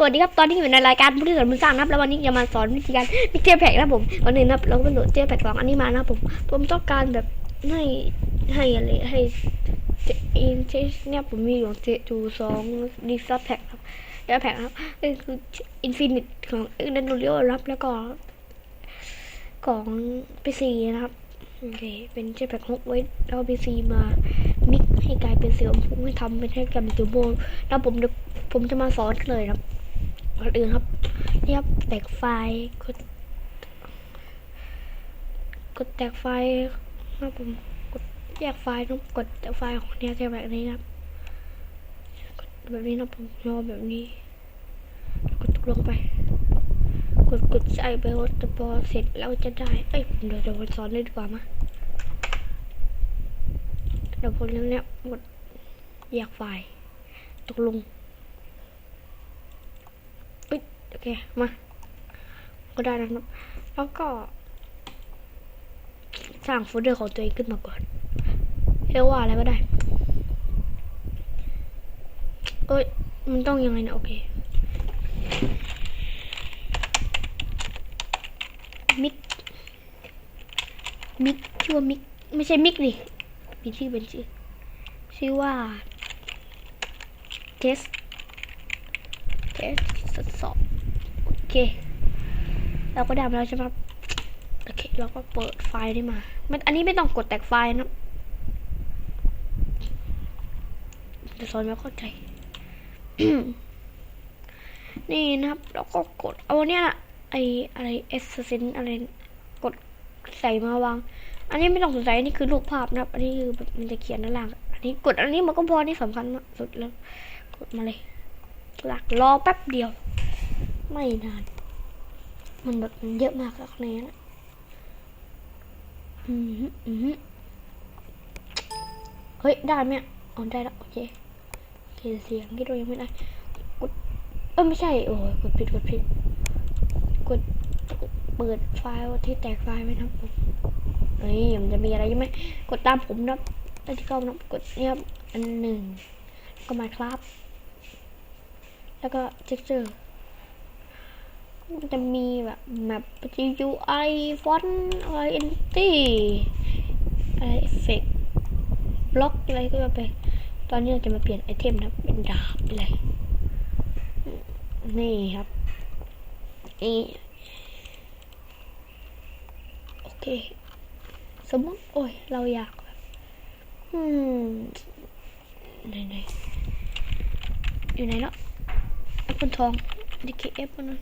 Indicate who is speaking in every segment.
Speaker 1: สวัสดีครับ ตอนนี้อยู่ในรายการผู้ที่สอนมือสร้างนะครับแล้ววันนี้จะมาสอนวิธีการมิกเจอร์แพ็กนะผมวันนี้นะครับเราก็โหลดเจอร์แพ็กสองอันนี้มานะครับผมผมต้องการแบบให้ให้อะไรให้อินเทสเนี่ยผมมีอยู่เจจูสองดีซับแพ็กครับเจอร์แพ็กครับก็คืออินฟินิตของเอ็กเดนโนเรียรับแล้วก็ของพีซีนะครับโอเคเป็นเจอร์แพ็กฮกไว้แล้วพีซีมามิกให้กลายเป็นเสียงผมให้ทำเป็นให้กลายเป็นตัวโบแล้วผมผมจะมาสอนเลยครับ ก่อนอื่นครับนี่ครับแตกไฟกดกดแตกไฟครับผมกดแยกไฟล์ครับกดแตกไฟของเนี่ยแค่แบบนี้ครับกดแบบนี้นะผมยอแบบนี้กดลงไป กดกดใส่ไปว่าจะพอเสร็จแล้วจะได้เอ้ยเดี๋ยวเดี๋ยวผมสอนเลยดีกว่ามาเดี๋ยวผมเนี้ยกดแยกไฟตกลง โอเค มา ก็ได้นะครับ แล้วก็ สร้างโฟลเดอร์ของตัวเองขึ้นมาก่อนเรียกว่าอะไรก็ได้ เอ้ย มันต้องยังไงนะ โอเค มิก มิก ชื่อว่ามิก ไม่ใช่มิกดิมีชื่อเป็นชื่อ ชื่อว่าเทสเทสทดสอบ เค เราก็ด้มาแล้วใช่ไหมครับโอเค เราก็เปิดไฟล์ได้มามันอันนี้ไม่ต้องกดแตกไฟล์นะจะสอนไม่เข้าใจ นี่นะครับแล้วก็กด เอาเนี่ยนะไออะไรเอสเซนอะไร กดใส่มาวาง อันนี้ไม่ต้องสนใจอันนี้คือรูปภาพนะครับ อันนี้คือแบบมันจะเขียนด้านล่าง อันนี้กดอันนี้มันก็พอ นี่สำคัญมากสุดแล้ว กดมาเลย หลักรอแป๊บเดียว ไม่นาน มันแบบมันเยอะมากแล้วในนั้นอืมอืมเฮ้ย ได้ไหมอ๋อได้แล้ว โอเคโอเคเสียงที่เรายังไม่ได้กดเอ้ยไม่ใช่ โอ้ยกดผิดกดผิดกดเปิดไฟล์ที่แตกไฟล์ไว้นะครับผมนี่มันจะมีอะไรใช่ไหมกดตามผมนะแล้วที่เข้านะกดเนี่ยอันหนึ่งก็มาครับ แล้วก็ texture มันจะมีแบบแบบ GUI ฟอนต์อะไร entity อะไรเอฟเฟกบล็อกอะไรก็ไป ตอนนี้เราจะมาเปลี่ยนไอเทมนะเป็นดาบไปเลย นี่ครับนี่โอเค สมมติ โอ้ย เราอยากแบบอืมไหนไหนอยู่ไหนแล้วแอปเปิลทองดีเคแอปเปิลนะ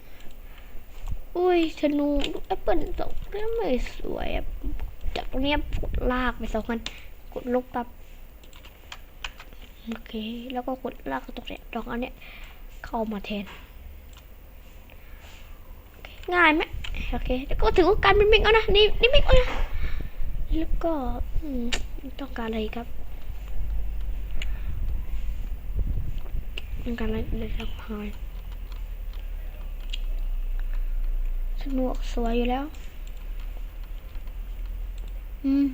Speaker 1: อุ้ยธนูแอปเปิลตกแล้ไม่สวยอะจากตรงนี้กดลากไปสองคันกดลบปับโอเค แล้วก็กดลากตรงเนี้ยดอกอันเนี้ยเข้ามาแทนง่ายไหมโอเค แล้วก็ถือว่าการเป็นมิกเอานะนี่นี่มิกเอานะแล้วก็ต้องการอะไรครับต้องการอะไรเลยครับ พายสนุกสวยอยู่แล้วอืม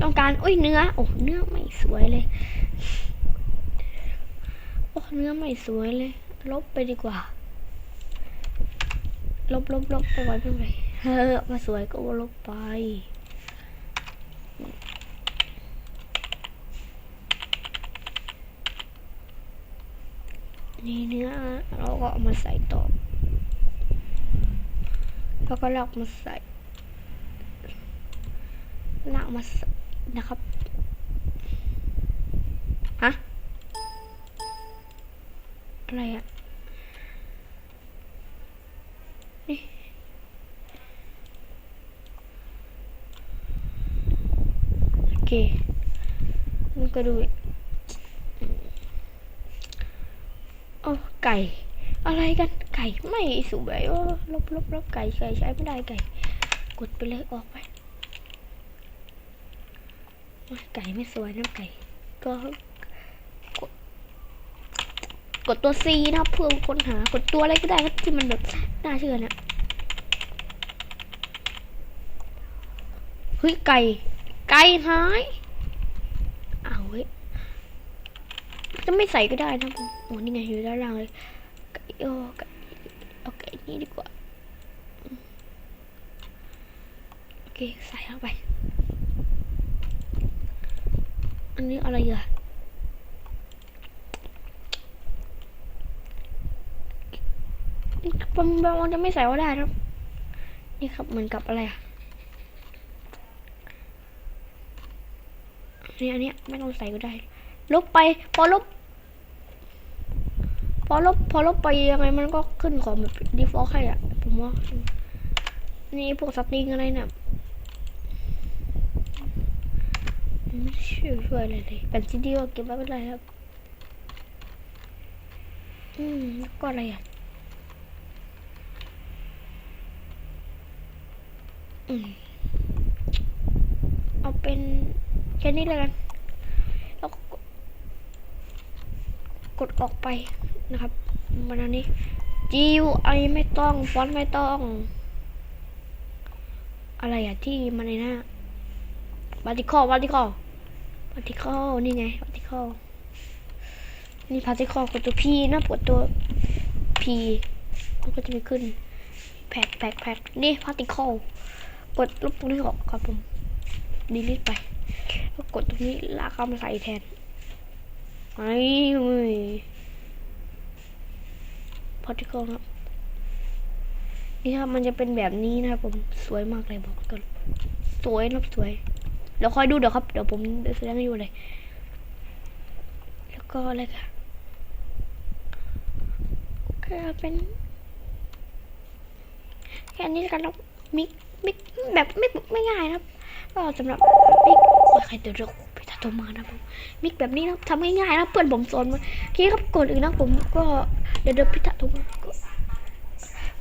Speaker 1: ต้องการอุ้ยเนื้อ โอ้เนื้อไม่สวยเลย โอ้เนื้อไม่สวยเลย ลบไปดีกว่า ลบลบลบไปไว้ไม่เป็นไรเฮ้อมาสวยก็ลบไป นี่เนื้อเราก็เอามาใส่ต่อ แล้วก็ลากมาใส่ลากมาใส่นะครับฮะอะไรอะนี่โอเคมันก็ดูอีกโอ้ ไก่ อะไรกันไก่ไม่สวยโอ้ลบลบลบไก่ไก่ใช้ไม่ได้ไก่ กดไปเลยออกไปไก่ไม่สวยนะไก่ ก็กดกดตัว C นะครับเพื่อค้นหากดตัวอะไรก็ได้ครับที่มันแบบน่าเชื่อนะเฮ้ยไก่ ไก่หายอ้าวเฮ้ย จะไม่ใส่ก็ได้นะผมโอ้นี่ไงอยู่ด้านล่างเลยโอ้ก่เอาไก่นี่ดีกว่าโอเคใส่เข้าไป อันนี้อะไรอะนี่ผมบอกว่าจะไม่ใส่ก็ได้นะครับ นี่ครับเหมือนกับอะไรอะนี่อันนี้ไม่ต้องใส่ก็ได้ ลบไป พอลบ พอลบพอลบไปยังไงมันก็ขึ้นของแบบ default ให้อะผมว่า นี่พวกสตริงอะไรเนี่ยไม่ช่วยช่วยอะไรเลยเป็นซีดีก็เก็บไว้ไม่เป็นไรครับ อืมก็อะไรอะอืมเอาเป็นแค่นี้เลยกันแล้วกกดออกไป นะครับมันอันนี้ GUI ไม่ต้อง ฟอนต์ไม่ต้อง อะไรอะที่มันในหน้า particle particle particle นี่ไง particle นี่ particle กดตัว P นะกดตัว P มันก็จะมีขึ้นแพ็กแพ็กแพ็กนี่ particle กดลบตรงนี้ออกครับผม delete ไปแล้วกดตรงนี้ลากเข้ามาใส่แทนไอ้ particle ครับ นี่ครับมันจะเป็นแบบนี้นะครับผมสวยมากเลยบอกกันสวยนะสวยเดี๋ยวคอยดูเดี๋ยวครับเดี๋ยวผมแสดงให้ดูเลย แล้วก็อะไรกันก็เป็นแค่นี้แล้กันครับมิกมิกแบบมิกไม่ง่ายนะครับ ก็สำหรับมิกใครเตือนเรื่องไปทัโทรมานะผมมิกแบบนี้นะทำง่ายๆนะเพื่อนผมสอนมาโอเคครับก่อนอื่นนะผมก็ ดี๋ยวเดี๋ยวพิทัโทรมากด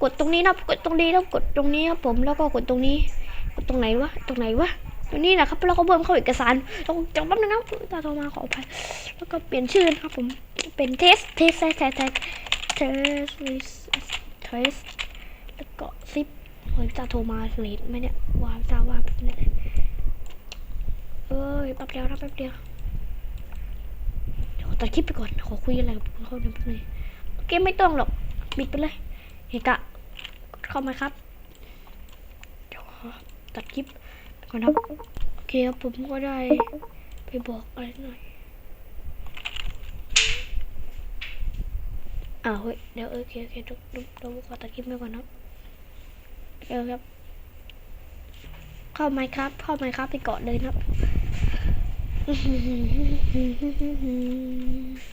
Speaker 1: กดตรงนี้นะกดตรงนี้แล้วกดตรงนี้ครับผมแล้วก็กดตรงนี้ กดตรงไหนวะตรงไหนวะตรงนี้นะครับแล้วก็เพิ่มเข้าเอกสารต้องจังแป๊บนึงนะตาโทรมาขออภัยแล้วก็เปลี่ยนชื่อนะครับผมเป็นเทสเทสเทสเทสเทสเทสเทสแล้วก็ซิปเฮ้ยจะโทรมาเลทไหมเนี่ยว่าจะว่าแบบนี้เอ้ยแป๊บเดียวนะแป๊บเดียวเดี๋ยวตัดคลิปไปก่อนขอคุยอะไรกับเขาหน่อยแป๊บนึง โอเคไม่ต้องหรอกปิดไปเลยเฮกะเข้ามาครับเดี๋ยวตัดคลิปก่อนนะโอเคครับผมก็ได้ไปบอกอะไรหน่อยอ้าวเฮ้ยเดี๋ยวโอเคโอเคเดี๋ยวเดี๋ยวเดี๋ยวขอตัดคลิปไปก่อนนะเออครับ เข้าไหมครับ เข้าไหมครับไปเกาะเลยนะครับ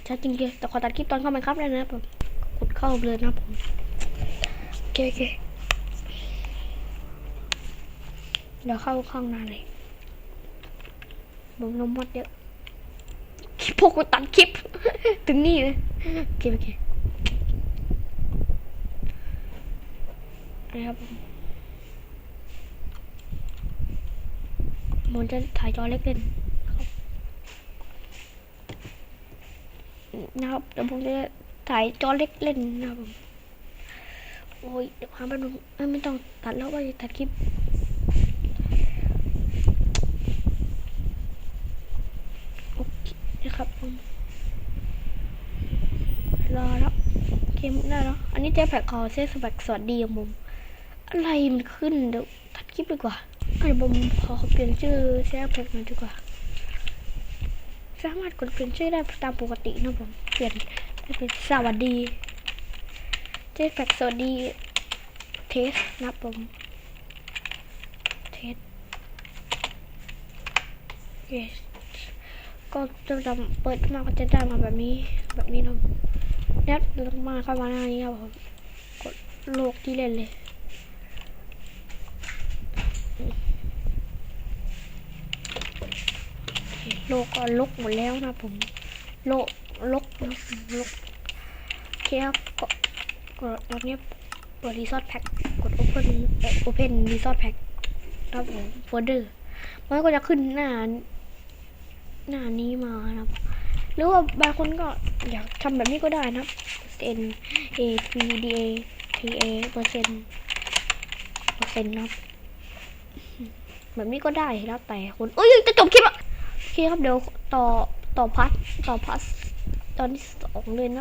Speaker 1: ชัดจริงเลยแต่ขอตัดคลิปตอนเข้าไหมครับเลยนะครับผม เข้าเลยนะผมโอเคโอเคเดี๋ยวเข้าข้างหน้าเลยผมลงมดเยอะคลิปพวกกูตัดคลิป ถึงนี่เลยโอเคโอเคนะครับผมผมจะถ่ายจอเล็กเล่นนะครับเดี๋ยวผมจะ ถ่ายจอเล็กเล่นนะครับผมโอ้ยเดี๋ยวพาไปดูไม่ต้องตัดแล้วว่าจะตัดคลิปโอเคนะครับผมรอแล้วโอเคได้แล้วอันนี้เจ๊แพ็กคอเซสแพ็กสวัสดีของผมอะไรมันขึ้นเดี๋ยวตัดคลิปดีกว่าเดี๋ยวผมขอเปลี่ยนชื่อแชร์แพ็กหน่อยดีกว่าสามารถกดเปลี่ยนชื่อได้ตามปกตินะผมเปลี่ยน ให้เป็นสวัสดีเจ๊แพ็กสวัสดี เทสนะผมเทสเยสก็จะจำเปิดมาก็จะได้มาแบบนี้แบบนี้นะแล้วลงมาเข้ามาหน้านี้ครับผมกดโลกที่เล่นเลยโลกก็ลกหมดแล้วนะผมโลก ลกนะลกโอเคครับก็ก็ตอนนี้เปิดรีซอสแพ็กกด open เอ่อ open รีซอสแพ็กครับผมโฟลเดอร์มันก็จะขึ้นหน้า หน้านี้มานะครับ หรือว่าบางคนก็อยากทำแบบนี้ก็ได้นะครับเซน A P D A T A เปอร์เซ็นต์เปอร์เซ็นต์นะครับแบบนี้ก็ได้แล้วแต่คนเอ้ยจะจบคลิปอะโอเคครับเดี๋ยวต่อต่อพัทต่อพัส ตอนที่สองเลยนะ